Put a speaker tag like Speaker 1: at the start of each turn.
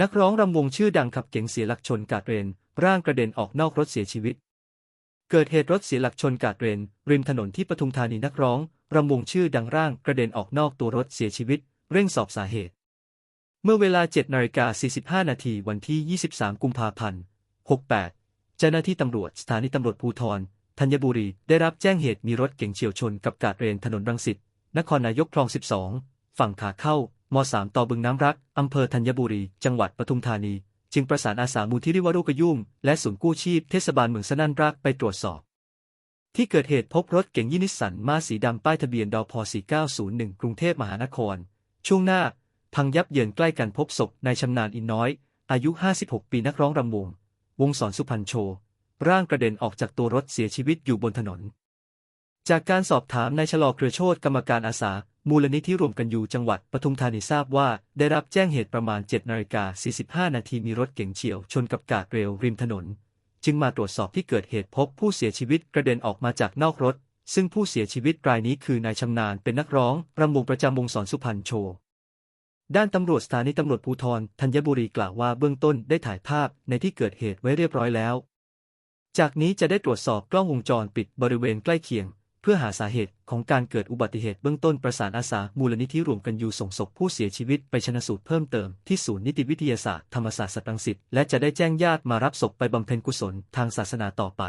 Speaker 1: นักร้องรำวงชื่อดังขับเก๋งเสียหลักชนกาดเรน ร่างกระเด็นออกนอกรถเสียชีวิต เกิดเหตุรถเสียหลักชนกาดเรน ริมถนนที่ปทุมธานีนักร้องรำวงชื่อดังร่างกระเด็นออกนอกตัวรถเสียชีวิต เร่งสอบสาเหตุ เมื่อเวลา7นาฬิกา45 นาทีวันที่ 23 กุมภาพันธ์ 68 เจ้าหน้าที่ตำรวจสถานีตำรวจภูธรธัญบุรีได้รับแจ้งเหตุมีรถเก๋งเฉียวชนกับกาดเรนถนนรังสิตนครนายกคลอง 12 ฝั่งขาเข้า ม 3 ต่อบึงน้ำรัก อำเภอธัญบุรี จังหวัดปทุมธานี จึงประสานอาสามูลที่ริวารุกยุ่ง และศูนย์กู้ชีพเทศบาลเมืองสนันรักไปตรวจสอบ ที่เกิดเหตุพบรถเก๋งยินิสสันมาสีดำป้ายทะเบียนดพ4901 กรุงเทพมหานคร ช่วงหน้า พังยับเยินใกล้กันพบศพนายชำนาญอินน้อย อายุ 56 ปีนักร้องรำวง วงสอนสุพรรณโชว์ร่างกระเด็นออกจากตัวรถเสียชีวิตอยู่บนถนน จากการสอบถามนายชะลอเครือโชตกรรมการอาสา มูลนิธิรวมกันอยู่จังหวัดปทุมธานีทราบว่า ได้รับแจ้งเหตุประมาณ7นาฬิกา45 นาทีมีรถเก๋งเฉียวชนกับกาดเรลริมถนน จึงมาตรวจสอบที่เกิดเหตุพบผู้เสียชีวิตกระเด็นออกมาจากนอกรถ ซึ่งผู้เสียชีวิตรายนี้คือนายชำนาญเป็นนักร้องรำวงประจำวงสอนสุพรรณโชว์ด้านตำรวจสถานีตำรวจภูธรธัญบุรีกล่าวว่าเบื้องต้นได้ถ่ายภาพในที่เกิดเหตุไว้เรียบร้อยแล้ว จากนี้จะได้ตรวจสอบกล้องวงจรปิดบริเวณใกล้เคียง เพื่อหาสาเหตุของการเกิดอุบัติเหตุเบื้องต้นประสานอาสามูลนิธิรวมกันอยู่ส่งศพผู้เสียชีวิตไปชนสูตรเพิ่มเติมที่ศูนย์นิติวิทยาศาสตร์ธรรมศาสตร์สัตรังสิตและจะได้แจ้งญาติมารับศพไปบำเพ็ญกุศลทางศาสนาต่อไป